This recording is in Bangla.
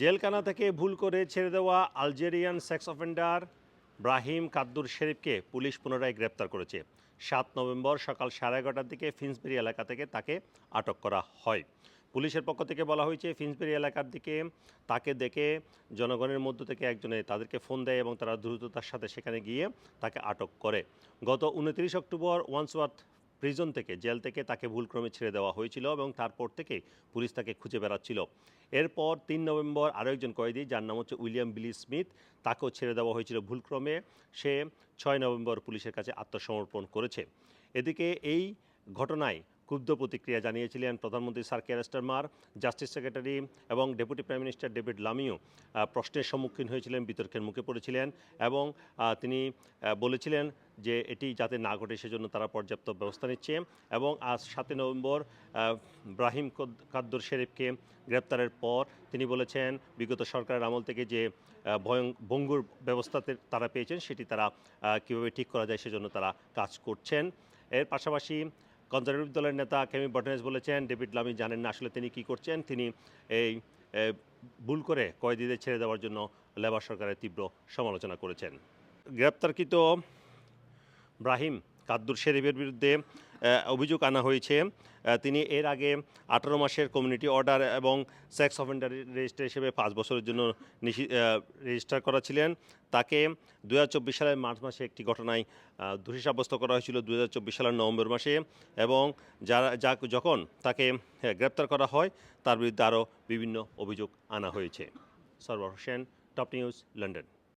জেলখানা থেকে ভুল করে ছেড়ে দেওয়া Algerian sex offender Brahim Kaddour শরীফকে পুলিশ পুনরায় গ্রেপ্তার করেছে। সাত নভেম্বর সকাল সাড়ে এগারোটার দিকে ফিন্সবেরি এলাকা থেকে তাকে আটক করা হয়। পুলিশের পক্ষ থেকে বলা হয়েছে, ফিন্সবেরি এলাকার দিকে তাকে দেখে জনগণের মধ্য থেকে একজনে তাদেরকে ফোন দেয় এবং তারা দ্রুততার সাথে সেখানে গিয়ে তাকে আটক করে। গত উনত্রিশ অক্টোবর ওয়ান্সওয়ার্থ প্রিজন থেকে জেল থেকে তাকে ভুলক্রমে ছেড়ে দেওয়া হয়েছিল এবং তারপর থেকে পুলিশ তাকে খুঁজে বেড়াচ্ছিল। এরপর তিন নভেম্বর আরও একজন কয়েদি, যার নাম হচ্ছে উইলিয়াম বিলি স্মিথ, তাকেও ছেড়ে দেওয়া হয়েছিল ভুলক্রমে। সে ছয় নভেম্বর পুলিশের কাছে আত্মসমর্পণ করেছে। এদিকে এই ঘটনায় ক্ষুব্ধ প্রতিক্রিয়া জানিয়েছিলেন প্রধানমন্ত্রী sir Keir Starmer justice secretary এবং ডেপুটি প্রাইম মিনিস্টার ডেভিড লামিও প্রশ্নের সম্মুখীন হয়েছিলেন, বিতর্কের মুখে পড়েছিলেন এবং তিনি বলেছিলেন যে এটি যাতে না ঘটে সেজন্য তারা পর্যাপ্ত ব্যবস্থা নিচ্ছে এবং আজ সাতই নভেম্বর ব্রাহিম কদ- কাদ্দুর শরীফকে গ্রেপ্তারের পর তিনি বলেছেন বিগত সরকারের আমল থেকে যে ভঙ্গুর ব্যবস্থাতে তারা পেয়েছেন সেটি তারা কীভাবে ঠিক করা যায় সেজন্য তারা কাজ করছেন। এর পাশাপাশি কনজারভেটিভ দলের নেতা কেমি বটনেস বলেছেন, ডেভিড লামি জানেন না আসলে তিনি কি করছেন। তিনি এই ভুল করে কয়েদিদের ছেড়ে দেওয়ার জন্য লেবার সরকারের তীব্র সমালোচনা করেছেন। গ্রেপ্তারকৃত ব্রাহিম কাদ্দুর শরীফের বিরুদ্ধে অভিযোগ আনা হয়েছে। তিনি এর আগে আঠারো মাসের কমিউনিটি অর্ডার এবং সেক্স অফেন্ডার রেজিস্টার হিসেবে পাঁচ বছরের জন্য রেজিস্টার করা ছিলেন তাকে দুহাজার চব্বিশ সালের মার্চ মাসে একটি ঘটনায় দোষী সাব্যস্ত করা হয়েছিল দু হাজার চব্বিশ সালের নভেম্বর মাসে এবং যারা যা যখন তাকে হ্যাঁ, গ্রেপ্তার করা হয় তার বিরুদ্ধে আরও বিভিন্ন অভিযোগ আনা হয়েছে। Sarwar Hossain top news London.